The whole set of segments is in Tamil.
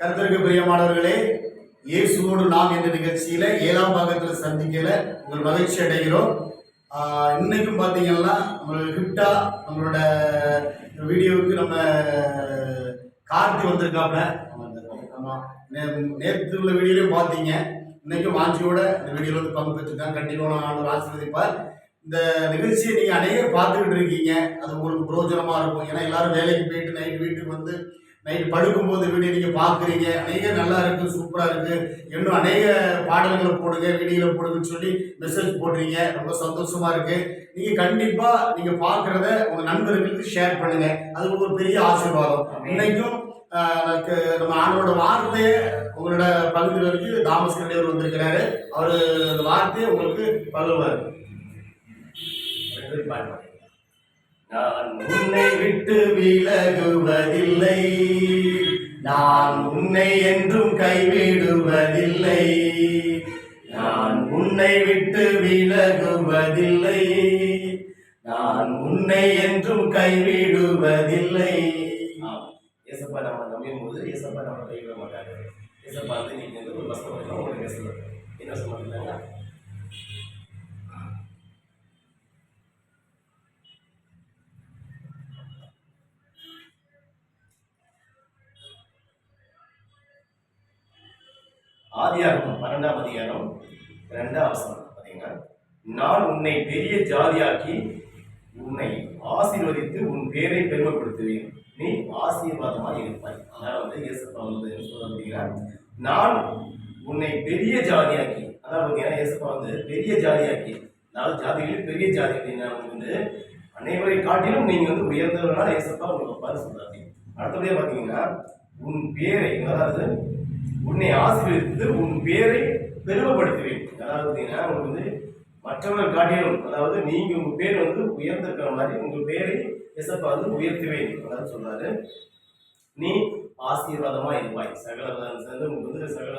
கருத்தருக்கு பிரியமானவர்களே இயேசுவோடு நாம் என்ற நிகழ்ச்சியில ஏழாம் பாகத்தில் சந்திக்கல. உங்கள் மகிழ்ச்சி அடைகிறோம். இன்னைக்கும் பார்த்தீங்கன்னா நம்மளோட கிஃப்டா நம்மளோட வீடியோவுக்கு நம்ம கார்த்தி வந்திருக்காப்ல ஆமாம் நேற்று உள்ள வீடியோலையும் பார்த்தீங்க. இன்னைக்கும் வாஞ்சியோட இந்த வீடியோவில் வந்து பங்கு பெற்றுருக்காங்க கண்டிப்பாக நான் ஆசீர்வதிப்பார். இந்த நிகழ்ச்சியை நீங்கள் அநேகர் பார்த்துக்கிட்டு இருக்கீங்க. அது உங்களுக்கு பிரோஜனமாக இருக்கும். ஏன்னா எல்லாரும் வேலைக்கு போயிட்டு நைட் வீட்டுக்கு வந்து நைட் படுக்கும்போது வீடியோ நீங்கள் பார்க்குறீங்க அநேக நல்லா இருக்குது சூப்பராக இருக்குது இன்னும் அநேக பாடல்களை போடுங்க வீடியோவில் போடுங்கன்னு சொல்லி மெசேஜ் போடுறீங்க. ரொம்ப சந்தோஷமாக இருக்குது நீங்கள் கண்டிப்பாக நீங்கள் பார்க்குறத உங்கள் நண்பர்களுக்கு ஷேர் பண்ணுங்கள் அது ஒரு பெரிய ஆசீர்வாதம். இன்னைக்கும் நம்ம ஆண்டோட வார்த்தையை உங்களோட பகுதிகளுக்கு தாமஸ் கண்டையவர் வந்திருக்கிறாரு. அவர் அந்த வார்த்தையை உங்களுக்கு பகிர்வார் நான் உன்னை விட்டு விலகுவதில்லை நான் உன்னை என்றும் கைவிடுவதில்லை. நான் உன்னை விட்டு விலகுவதில்லை. நான் உன்னை என்றும் கைவிடுவதில்லை. ஏசப்பா நம்ம நம்பியும் போது ஏசப்பா நம்ம கைவிட மாட்டாங்க ஏசப்பா வந்து ஒரு வசனம் உங்களுக்கு என்ன சொல்லுங்க ஆதியாகமம் பன்னெண்டாம் அதிகாரம் ரெண்டாம் வசனம் பார்த்தீங்கன்னா நான் உன்னை பெரிய ஜாதியாக்கி உன்னை ஆசீர்வதித்து உன் பேரை பெருமைப்படுத்துவேன். நீ ஆசீர்வாதமாக இருப்பாய். அதான் வந்து இயேசப்பா வந்து சொல்ல அப்படின்னா நான் உன்னை பெரிய ஜாதியாக்கி அதான் பார்த்தீங்கன்னா இயேசப்பா வந்து பெரிய ஜாதியாக்கி. அதாவது ஜாதிகளில் பெரிய ஜாதிகள் அப்படின்னா வந்து அனைவரை காட்டிலும் நீங்கள் வந்து உயர்ந்தவர்களால் இயேசப்பா உங்களுக்கு பாரு சொல்றாங்க அடுத்தபடியாக பார்த்தீங்கன்னா உன் பேரை அதாவது உன்னை ஆசீர்வதித்து உன் பேரை பெருமைப்படுத்துவேன். அதாவது பார்த்தீங்கன்னா உங்களுக்கு வந்து மற்றவர்கள் காட்டிலும் அதாவது நீங்க உங்க பேர் வந்து உயர்ந்திருக்கிற மாதிரி உங்க பேரை எசப்பா வந்து உயர்த்துவேன் அதாவது சொல்றாரு நீ ஆசீர்வாதமா இருப்பாய். சகல சேர்ந்து உங்களுக்கு வந்து சகல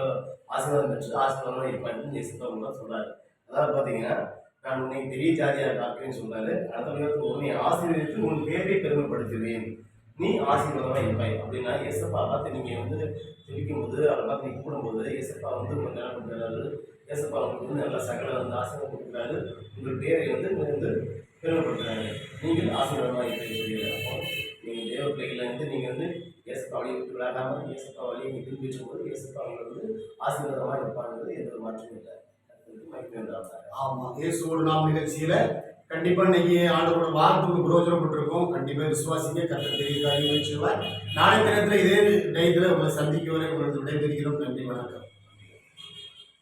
ஆசீர்வாதம் பெற்று ஆசீர்வாதமா இருப்பாய்ன்னு எசப்பா உங்களுக்கு சொல்றாரு அதாவது பாத்தீங்கன்னா நான் உன்னை பெரிய ஜாதியாக காக்கிறேன்னு சொன்னாரு. அடுத்த உன்னை ஆசீர்வதித்து உன் பேரை பெருமைப்படுத்துவேன். நீ ஆசீர்வாதமாக இருப்பாய் அப்படின்னா ஏசப்பா பார்த்து நீங்கள் வந்து ஜெபிக்கும் போது அவரை பார்த்து நீ கூடும்போது ஏசப்பா வந்து உங்களுக்கு நல்லா கொடுக்குறாரு ஏசப்பா உங்களுக்கு வந்து நல்லா சகல வந்து ஆசீர்வாதம் கொடுக்குறாரு. உங்கள் பேரை வந்து வந்து பெருமைப்படுத்துறாரு. நீங்கள் ஆசீர்வாதமாக இருக்கிறீங்க அப்போ நீங்கள் தேவ பிள்ளைகளை வந்து நீங்கள் வந்து ஏசப்பா வழியை விட்டு விளையாடாமல் ஏசப்பா வழியை நீங்கள் திரும்பி வச்சும்போது ஏசப்பா அவங்க வந்து ஆசீர்வாதமாக இருப்பாங்கிறது எந்த ஒரு மாற்றமும் இல்லை. ஆமாம் இயேசுவோடு நாம் நிகழ்ச்சியில் கண்டிப்பா இன்னைக்கு ஆண்டவரோட வார்த்தைக்கு பிரயோஜனப்பட்டிருக்கோம் கண்டிப்பா விசுவாசிங்க கத்த பெரிய காரியம் செய்வார் நாளை தினத்துல இதே டயத்துல உங்களை சந்திக்க வரை உங்களுக்கு விடைபெறுகிறோம். நன்றி வணக்கம்.